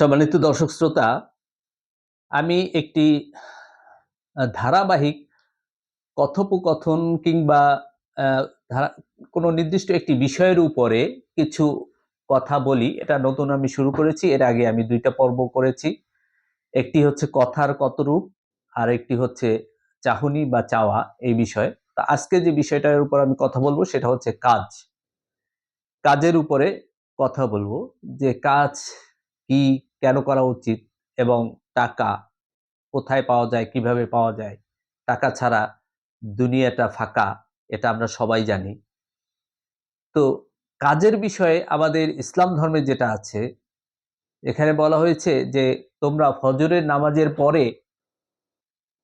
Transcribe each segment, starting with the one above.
সম্মানিত দর্শক শ্রোতা, আমি একটি ধারাবাহিক কথোপকথন কিংবা কোনো নির্দিষ্ট একটি বিষয়ের উপরে কিছু কথা বলি। এটা নতুন আমি শুরু করেছি, এর আগে আমি দুইটা পর্ব করেছি। একটি হচ্ছে কথার কত রূপ আর একটি হচ্ছে চাহনি বা চাওয়া এই বিষয়ে। তা আজকে যে বিষয়টার উপর আমি কথা বলব সেটা হচ্ছে কাজ। কাজের উপরে কথা বলব যে কাজ কি কেন করা উচিত এবং টাকা কোথায় পাওয়া যায়, কীভাবে পাওয়া যায়? টাকা ছাড়া দুনিয়াটা ফাঁকা, এটা আমরা সবাই জানি। তো কাজের বিষয়ে আমাদের ইসলাম ধর্মে যেটা আছে, এখানে বলা হয়েছে যে তোমরা ফজরের নামাজের পরে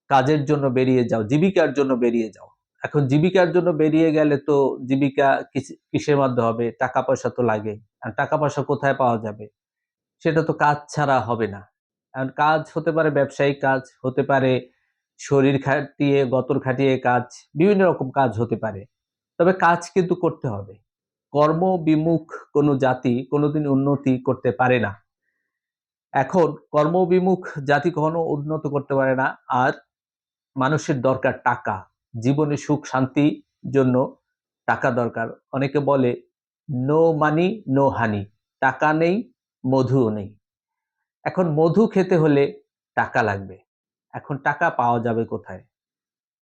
কাজের জন্য বেরিয়ে যাও, জীবিকার জন্য বেরিয়ে যাও। এখন জীবিকার জন্য বেরিয়ে গেলে তো জীবিকা কিস- কিসের মাধ্যমে হবে? টাকা পয়সা তো লাগে আর টাকা পয়সা কোথায় পাওয়া যাবে? সেটা তো কাজ ছাড়া হবে না। কারণ কাজ হতে পারে ব্যবসায়িক কাজ, হতে পারে শরীর খাটিয়ে, গতর খাটিয়ে কাজ, বিভিন্ন রকম কাজ হতে পারে। তবে কাজ কিন্তু করতে হবে। কর্ম বিমুখ কোনো জাতি কোনোদিন উন্নতি করতে পারে না। এখন কর্মবিমুখ জাতি কখনো উন্নত করতে পারে না। আর মানুষের দরকার টাকা। জীবনে সুখ, শান্তি জন্য টাকা দরকার। অনেকে বলে নো মানি নো হানি টাকা নেই মধুও নেই। এখন মধু খেতে হলে টাকা লাগবে। এখন টাকা পাওয়া যাবে কোথায়?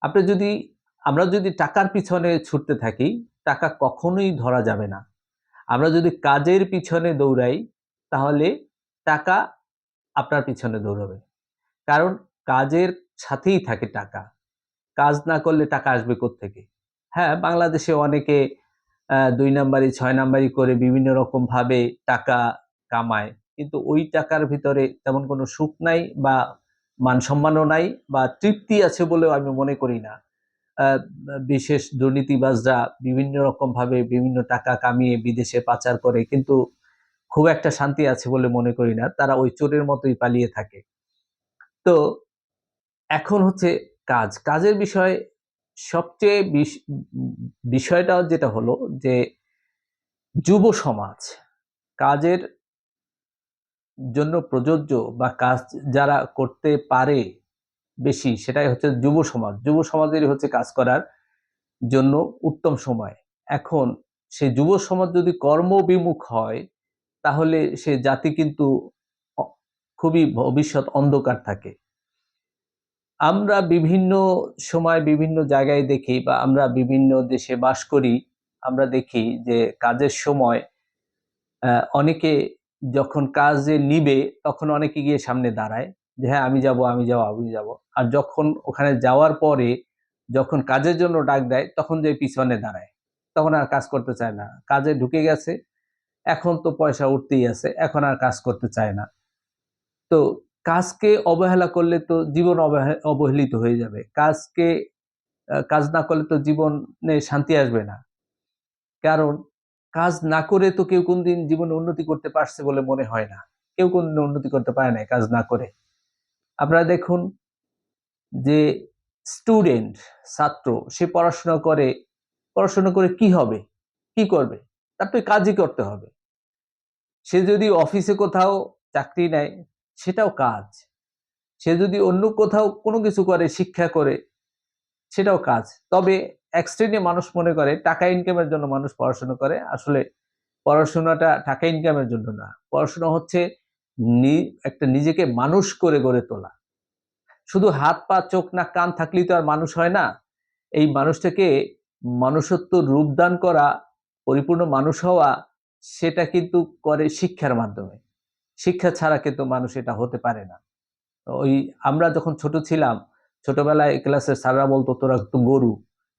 আপনি যদি, আমরা যদি টাকার পিছনে ছুটতে থাকি, টাকা কখনোই ধরা যাবে না। আমরা যদি কাজের পিছনে দৌড়াই, তাহলে টাকা আপনার পিছনে দৌড়াবে। কারণ কাজের সাথেই থাকে টাকা। কাজ না করলে টাকা আসবে থেকে হ্যাঁ বাংলাদেশে অনেকে দুই নাম্বারি, ছয় নাম্বারি করে বিভিন্ন রকমভাবে টাকা কামায়। কিন্তু ওই টাকার ভিতরে তেমন কোনো সুখ নাই বা মান সম্মানও নাই বা তৃপ্তি আছে বলেও আমি মনে করি না। বিশেষ দুর্নীতিবাজরা বিভিন্ন রকম ভাবে বিভিন্ন টাকা কামিয়ে বিদেশে পাচার করে, কিন্তু খুব একটা শান্তি আছে বলে মনে করি না। তারা ওই চোরের মতোই পালিয়ে থাকে। তো এখন হচ্ছে কাজ। কাজের বিষয় সবচেয়ে বিষ- বিষয়টা যেটা হলো যে যুব সমাজ। কাজের জন্য প্রযোজ্য বা কাজ যারা করতে পারে বেশি, সেটাই হচ্ছে যুব সমাজ। যুব সমাজেরই হচ্ছে কাজ করার জন্য উত্তম সময়। এখন সে যুব সমাজ যদি কর্মবিমুখ হয়, তাহলে সে জাতি কিন্তু খুবই ভবিষ্যৎ অন্ধকার থাকে। আমরা বিভিন্ন সময় বিভিন্ন জায়গায় দেখি বা আমরা বিভিন্ন দেশে বাস করি, আমরা দেখি যে কাজের সময় অনেকে যখন কাজে নিবে, তখন অনেকে গিয়ে সামনে দাঁড়ায় যে হ্যাঁ আমি যাব আমি যাব আমি যাব। আর যখন ওখানে যাওয়ার পরে যখন কাজের জন্য ডাক দেয়, তখন যে পিছনে দাঁড়ায়। তখন আর কাজ করতে চায় না। কাজে ঢুকে গেছে, এখন তো পয়সা উঠতেই আছে, এখন আর কাজ করতে চায় না। তো কাজকে অবহেলা করলে তো জীবন অবহে- অবহেলিত হয়ে যাবে। কাজকে কাজ না করলে তো জীবনে শান্তি আসবে না। কারণ কাজ না করে তো কেউ কোনদিন জীবনে উন্নতি করতে পারছে বলে মনে হয় না। কেউ কোনদিন উন্নতি করতে পারে না কাজ না করে। আপনারা দেখুন যে স্টুডেন্ট ছাত্র, সে পড়াশোনা করে পড়াশোনা করে কি হবে? কি করবে? তার তো কাজই করতে হবে। সে যদি অফিসে কোথাও চাকরি নেয়, সেটাও কাজ। সে যদি অন্য কোথাও কোনো কিছু করে, শিক্ষা করে, সেটাও কাজ। তবে এক শ্রেণির মানুষ মনে করে, টাকা ইনকামের জন্য মানুষ পড়াশোনা করে। আসলে পড়াশোনাটা টাকা ইনকামের জন্য না। পড়াশোনা হচ্ছে একটা নিজেকে মানুষ করে গড়ে তোলা। শুধু হাত, পা, চোখ না কান থাকলেই তো আর মানুষ হয় না। এই মানুষটাকে মানুষত্ব রূপদান করা, পরিপূর্ণ মানুষ হওয়া, সেটা কিন্তু করে শিক্ষার মাধ্যমে। শিক্ষা ছাড়া কিন্তু মানুষ এটা হতে পারে না। ওই আমরা যখন ছোট ছিলাম, ছোটবেলায় ক্লাসের স্যাররা বলতো, তোরা তো গরু।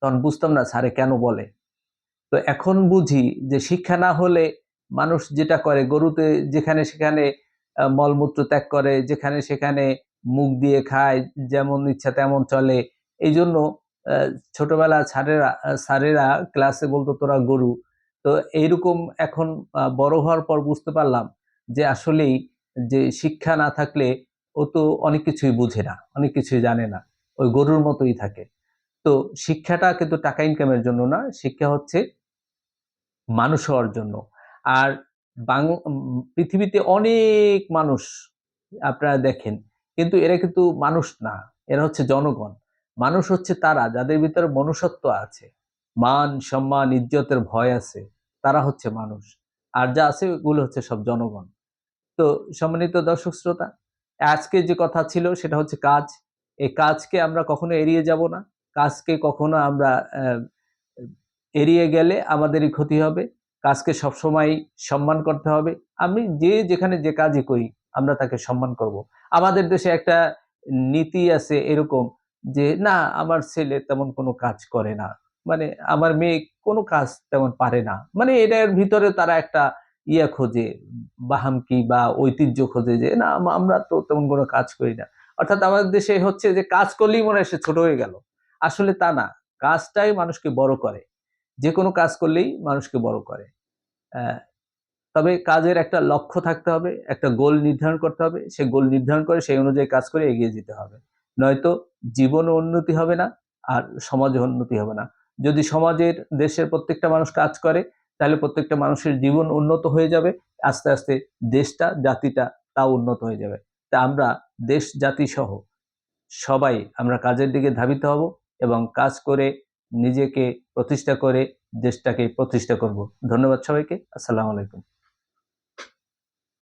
তখন বুঝতাম না স্যারে কেন বলে। তো এখন বুঝি যে শিক্ষা না হলে মানুষ যেটা করে, গরুতে যেখানে সেখানে মলমূত্র ত্যাগ করে, যেখানে সেখানে মুখ দিয়ে খায়, যেমন ইচ্ছা তেমন চলে। এই জন্য ছোটবেলা স্যারেরা স্যারেরা ক্লাসে বলতো, তোরা গরু। তো এইরকম এখন বড় হওয়ার পর বুঝতে পারলাম যে আসলেই যে শিক্ষা না থাকলে ও তো অনেক কিছুই বুঝে না, অনেক কিছুই জানে না। ওই গরুর মতোই থাকে। তো শিক্ষাটা কিন্তু টাকা ইনকামের জন্য না, শিক্ষা হচ্ছে মানুষ হওয়ার জন্য। আর পৃথিবীতে অনেক মানুষ আপনারা দেখেন, কিন্তু এরা কিন্তু মানুষ না, এরা হচ্ছে জনগণ। মানুষ হচ্ছে তারা, যাদের ভিতরে মনুষ্যত্ব আছে, মান, সম্মান, ইজ্জতের ভয় আছে, তারা হচ্ছে মানুষ। আর যা আছে ওগুলো হচ্ছে সব জনগণ। তো সম্মানিত দর্শক শ্রোতা, আজকে যে কথা ছিল সেটা হচ্ছে কাজ। এই কাজকে আমরা কখনো এড়িয়ে যাব না। কাজকে কখনো আমরা এড়িয়ে গেলে আমাদেরই ক্ষতি হবে। কাজকে সবসময় সম্মান করতে হবে। আমি যে যেখানে যে কাজই করি, আমরা তাকে সম্মান করব। আমাদের দেশে একটা নীতি আছে এরকম যে, না, আমার ছেলে তেমন কোনো কাজ করে না। মানে আমার মেয়ে কোনো কাজ তেমন পারে না। মানে এটার ভিতরে তারা একটা ইয়া খোঁজে, বাহামকি বা ঐতিহ্য খোঁজে যে, না আমরা তো তেমন কোনো কাজ করি না। অর্থাৎ আমাদের দেশে হচ্ছে যে, কাজ করলেই মনে হয় সে ছোট হয়ে গেল। আসলে তা না। কাজটাই মানুষকে বড় করে। যে কোনো কাজ করলেই মানুষকে বড় করে। তবে কাজের একটা লক্ষ্য থাকতে হবে, একটা গোল নির্ধারণ করতে হবে। সে গোল নির্ধারণ করে, সেই অনুযায়ী কাজ করে এগিয়ে যেতে হবে। নয়তো জীবনও উন্নতি হবে না আর সমাজে উন্নতি হবে না। যদি সমাজের, দেশের প্রত্যেকটা মানুষ কাজ করে, তাহলে প্রত্যেকটা মানুষের জীবন উন্নত হয়ে যাবে। আস্তে আস্তে দেশটা, জাতিটা তাও উন্নত হয়ে যাবে। তা আমরা দেশ, জাতি সহ সবাই আমরা কাজের দিকে ধাবিত হব। এবং কাজ করে নিজেকে প্রতিষ্ঠা করে দেশটাকে প্রতিষ্ঠা করব। ধন্যবাদ সবাইকে। আসসালামু আলাইকুম।